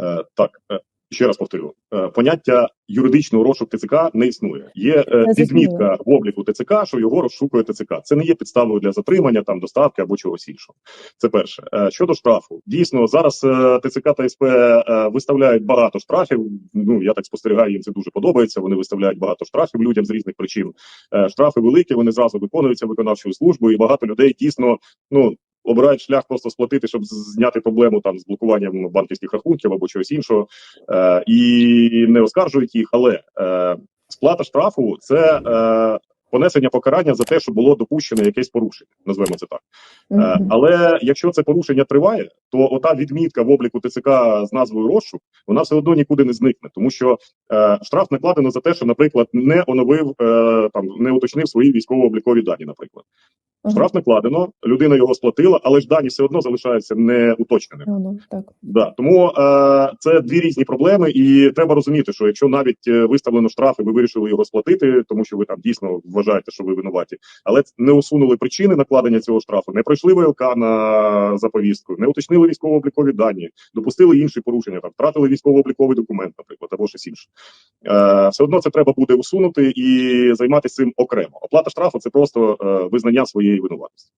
Е, так, е, ще раз повторю: е, поняття юридичного розшук ТЦК не існує. Є відмітка в обліку ТЦК, що його розшукує ТЦК. Це не є підставою для затримання, там доставки або чогось іншого. Це перше. Щодо штрафу, дійсно зараз ТЦК та СП виставляють багато штрафів. Ну я так спостерігаю, їм це дуже подобається. Вони виставляють багато штрафів людям з різних причин. Штрафи великі, вони зразу виконуються виконавчою службою, і багато людей дійсно ну. Обирають шлях просто сплатити, щоб зняти проблему там з блокуванням банківських рахунків або чогось іншого, е, і не оскаржують їх. Але е, сплата штрафу це е, понесення покарання за те, що було допущено якесь порушення, назвемо це так. Е, Але якщо це порушення триває, то ота відмітка в обліку ТЦК з назвою розшук, вона все одно нікуди не зникне, тому що е, штраф накладено за те, що, наприклад, не оновив е, там, не уточнив свої військово-облікові дані. Наприклад. Штраф накладено, людина його сплатила, але ж дані все одно залишаються не уточненими. Ну, ну, так. Да, тому е, це дві різні проблеми, і треба розуміти, що якщо навіть е, виставлено штраф, і ви вирішили його сплатити, тому що ви там дійсно вважаєте, що ви винуваті, але не усунули причини накладення цього штрафу, не пройшли ВЛК на заповістку, не уточнили військово-облікові дані, допустили інші порушення, там втратили військово-обліковий документ, наприклад, або щось інше. Е, все одно це треба буде усунути і займатися цим окремо. Оплата штрафу це просто е, визнання своєї винуватості.